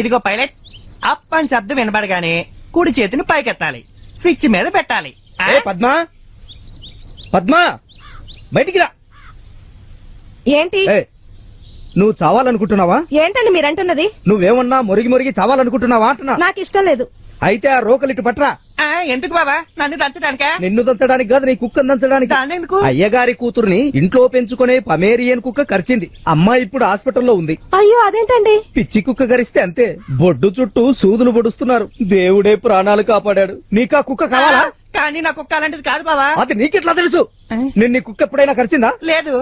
ఇదిగో pilot up అని శబ్దం వినబడగానే కుడి చేతిని పైకెత్తాలి. స్విచ్ మీద పెట్టాలి. పద్మా? పద్మా? బయటికి రా. ఏంటి? నువ్వు చావాలనుకుంటున్నావా? ఏంటండి మీరంటున్నది? నువ్వేమన్నా మురిగి మురిగి చావాలనుకుంటున్నావా అంటున్నా? నాకు ఇష్టం లేదు. అయితే ఆ రోకలిట్టు పట్రా. ఆ, ఎందుకు బాబా నన్ను దంచడానికా? నిన్ను దంచడానికి కాదు నీ కుక్కను దంచడానికి. ఎందుకు? అయ్యగారి కూతుర్ని ఇంట్లో పెంచుకునే పమేరియన్ కుక్క కరిచింది. అమ్మాయి ఇప్పుడు హాస్పిటల్లో ఉంది. అయ్యో అదేంటండి? పిచ్చి కుక్క కరిస్తే అంతే. బొడ్డు చుట్టూ సూదులు పొడుస్తున్నారు. దేవుడే ప్రాణాలు కాపాడాడు. నీకా కుక్క కావాలా? కానీ నాకు కుక్క అలాంటిది కాదు బాబా అది నీకెట్లా తెలుసు? నిన్ను కుక్క ఎప్పుడైనా కరిచిందా? లేదు.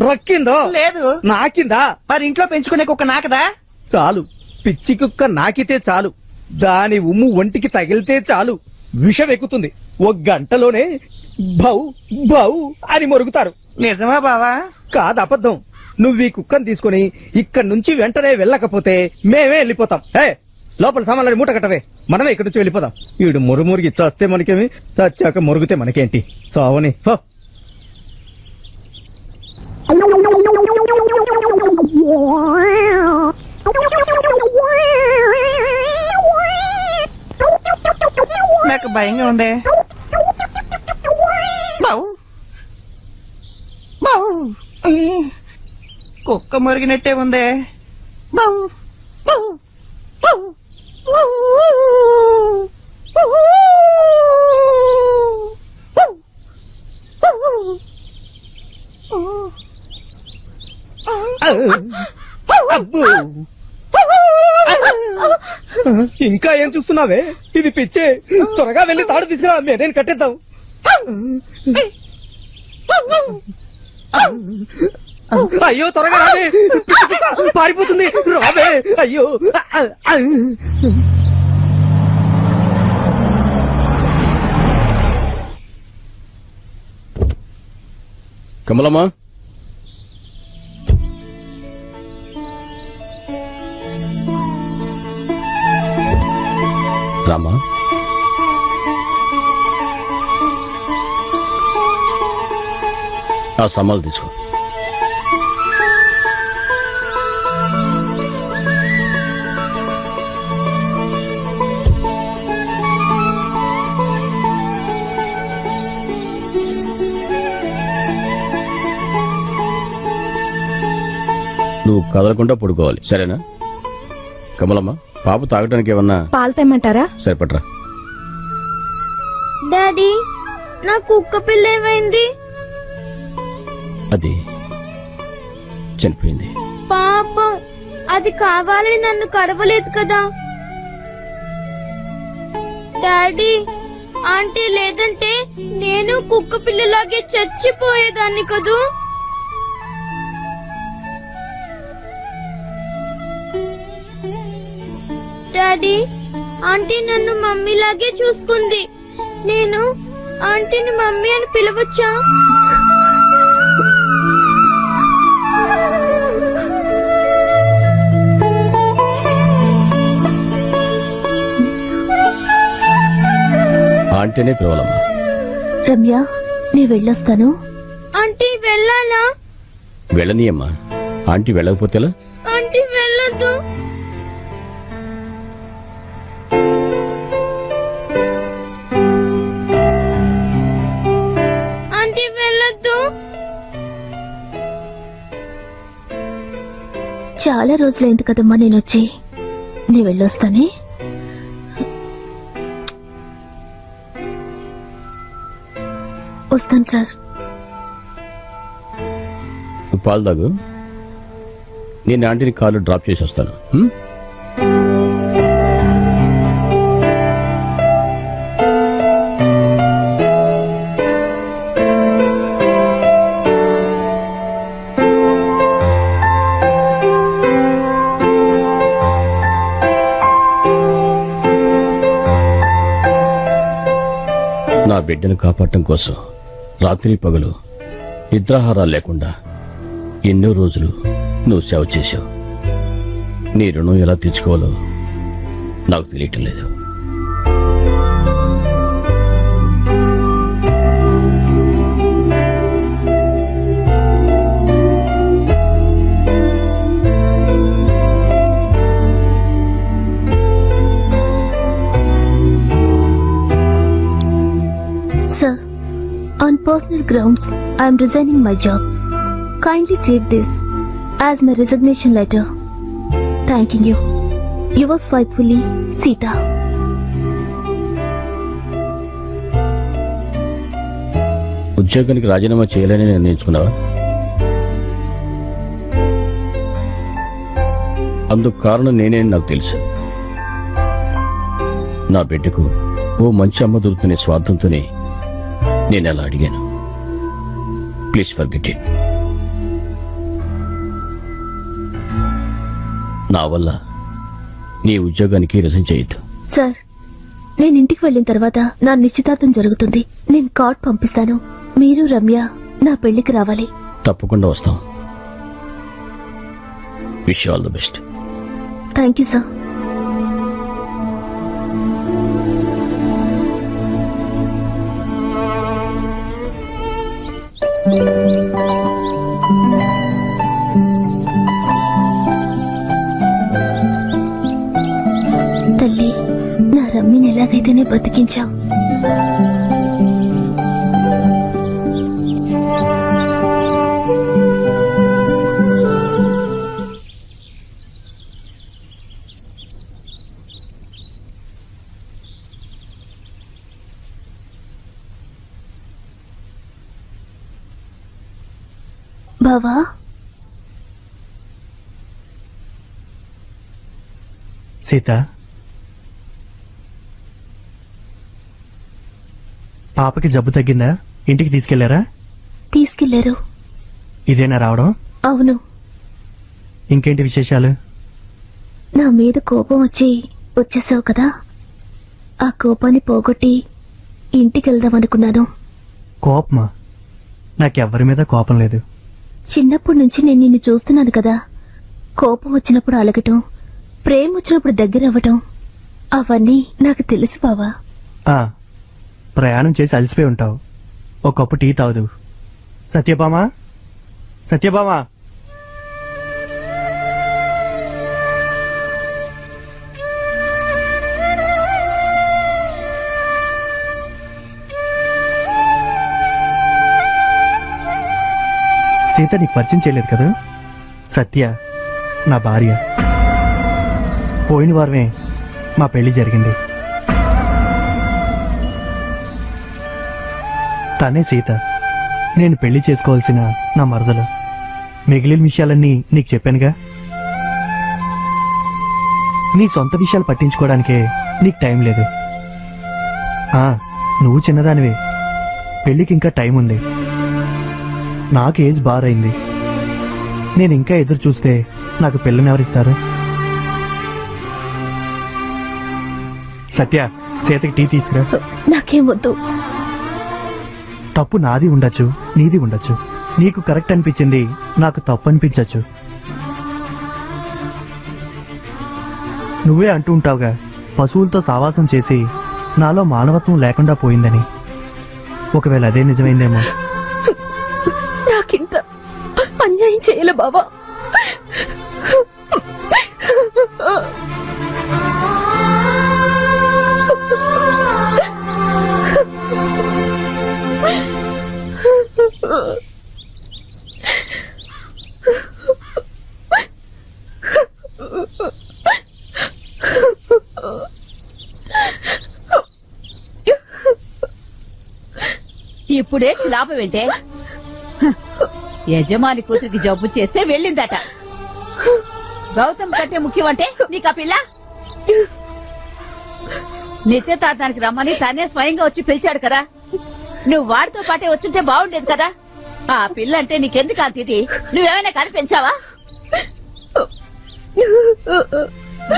రక్కిందో? లేదు. నాకిందా? మరి ఇంట్లో పెంచుకునే కుక్క నాకదా? చాలు. పిచ్చి కుక్క నాకితే చాలు. దాని ఉమ్ము ఒంటికి తగిలితే చాలు. విషం ఎక్కుతుంది. ఒక గంటలోనే బౌ బౌ అని మొరుగుతారు. నిజమా బావా? కాదు అబద్ధం. నువ్వు ఈ కుక్కను తీసుకుని ఇక్కడి నుంచి వెంటనే వెళ్ళకపోతే మేమే వెళ్ళిపోతాం. ఏ లోపల సామాన్లని మూట కట్టవే. మనమే ఇక్కడి నుంచి వెళ్ళిపోదాం ఈడు మురుమురిగి చస్తే మనకేమి? చచ్చాక మురుగుతే మనకేంటి? సావని హో. నాకు భయంగా ఉంది. కుక్క మురిగినట్టే ఉంది అబ్బో. ఇంకా ఏం చూస్తున్నావే? ఇది పిచ్చే. త్వరగా వెళ్ళి తాడు తీసుకురా. నేను కట్టేద్దాం. అయ్యో త్వరగా రావే. పారిపోతుంది. రావే. అయ్యో. కమలమ్మా? రామా? ఆ సమాలు తీసుకో. నువ్వు కదలకుండా పడుకోవాలి. సరేనా? కమలమ్మ? పాప తాగడానికి ఏమన్నా పాలు తెమ్మంటారా సరిపట్రా డాడీ నా కుక్క పిల్ల ఏమైంది? అది చనిపోయింది. పాపం అది కావాలని నన్ను కరవలేదు కదా. డాడీ ఆంటీ లేదంటే నేను కుక్క పిల్లలాగే చచ్చిపోయేదాన్ని కదూ? డాడీ. ఆంటీ నన్ను మమ్మీలాగే చూసుకుంది. నేను ఆంటీని మమ్మీ అని పిలవచ్చా? ఆంటీనే పిలవాలమ్మా. రమ్య నీ వెళ్ళొస్తాను. ఆంటీ వెళ్ళాలా? వెళ్ళనీయమ్మా. ఆంటీ వెళ్ళకపోతేలా? ఆంటీ వెళ్ళొద్దు. చాలా రోజులైంది కదమ్మా నేను వచ్చి నీ వెళ్ళొస్తానే? వస్తాను సార్. నువ్వు పాలు తాగు. నేను ఆంటీని కారు డ్రాప్ చేసి వస్తాను. బిడ్డను కాపాడటం కోసం రాత్రి పగలు నిద్రాహారాలు లేకుండా ఎన్నో రోజులు నువ్వు సేవ చేశావు. నీ రుణం ఎలా తీర్చుకోవాలో నాకు తెలియటం లేదు. Personal grounds, I am resigning my job. Kindly treat this as my resignation letter. Thanking you. Yours faithfully, Sita. ఉద్యోగానికి రాజీనామా చేయాలని నిర్ణయించుకున్నావా అందుకు కారణం నేనే నాకు తెలుసు నా బిడ్డకు ఓ మంచి అమ్మ దొరుకుతున్న స్వార్థంతోనే నేను అలా అడిగాను ప్లీజ్ ఫర్గెట్ ఇట్. నా వల్ల నీ ఉద్యోగానికి రిజైన్ చేయొద్దు. సార్ నేను ఇంటికి వెళ్ళిన తర్వాత నా నిశ్చితార్థం జరుగుతుంది. నేను కార్డ్ పంపిస్తాను. మీరు రమ్య నా పెళ్ళికి రావాలి. తప్పకుండా వస్తాం. Wish all the best thank you sir రమ్మిని ఎలాగైతేనే బతికించావు. బావా? సీత? పాపకి జబ్బు తగ్గిందా? ఇంటికి తీసుకెళ్ళారా? తీసుకెళ్ళారు. ఇదేనా రావడం? అవును. ఇంకేంటి విశేషాలు? నా మీద కోపం వచ్చి వచ్చేసావు కదా? ఆ కోపాన్ని పోగొట్టి ఇంటికి వెళ్దామనుకున్నాను కోపమా? నాకెవ్వరి మీద కోపం లేదు. చిన్నప్పటి నుంచి నేను నిన్ను చూస్తున్నాను కదా. కోపం వచ్చినప్పుడు అలగటం ప్రేమ వచ్చినప్పుడు దగ్గర అవ్వటం అవన్నీ నాకు తెలుసు బావా. ప్రయాణం చేసి అలసిపోయి ఉంటావు. ఒక కప్పు టీ తాగుదు సత్యభామ? సత్యభామ? సీత నీకు పరిచయం చేయలేదు కదా? సత్య నా భార్య. పోయిన వారమే మా పెళ్ళి జరిగింది. తనే సీత. నేను పెళ్ళి చేసుకోవాల్సిన నా మరదలు. మిగిలిన విషయాలన్నీ నీకు చెప్పానుగా? నీ సొంత విషయాలు పట్టించుకోవడానికే నీకు టైం లేదు. ఆ నువ్వు చిన్నదానివే. పెళ్ళికి ఇంకా టైం ఉంది. నాకు ఏజ్ బారైంది నేను ఇంకా ఎదురు చూస్తే నాకు పిల్లని ఎవరిస్తారు? సత్య సీతకి టీ తీసుకురా. నాకేం వద్దు. తప్పు నాది ఉండొచ్చు నీది ఉండొచ్చు. నీకు కరెక్ట్ అనిపించింది నాకు తప్పు అనిపించచ్చు. నువ్వే అంటూ ఉంటావుగా పశువులతో సావాసం చేసి నాలో మానవత్వం లేకుండా పోయిందని. ఒకవేళ అదే నిజమైందేమో. నాకింత అన్యాయం చేయలే బావా. ఇప్పుడే లాభం ఏంటే యజమాని కూతురికి జబ్బు చేస్తే వెళ్ళిందట. గౌతమ్ కంటే ముఖ్యం అంటే పిల్ల? నిశ్చితార్థానికి రమ్మని తనే స్వయంగా వచ్చి పిలిచాడు కదా. నువ్వు వాడితో పాటే వచ్చుంటే బాగుండేది కదా? ఆ పిల్ల అంటే నీకెందుకు అంత ఇది నువ్వేమైనా కనిపించావా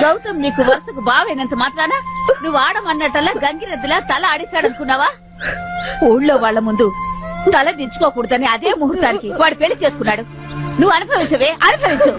గౌతమ్ నీకు వరుసకు బావైనంత మాత్రాన నువ్వు ఆడమన్నట్టలా గంగిరెద్దులా తల ఆడిస్తాడనుకున్నావా? ఊళ్ళో వాళ్ళ ముందు తల దించుకోకూడదని అదే ముహూర్తానికి వాడు పెళ్ళి చేసుకున్నాడు. నువ్వు అనుభవించవే అనుభవించు.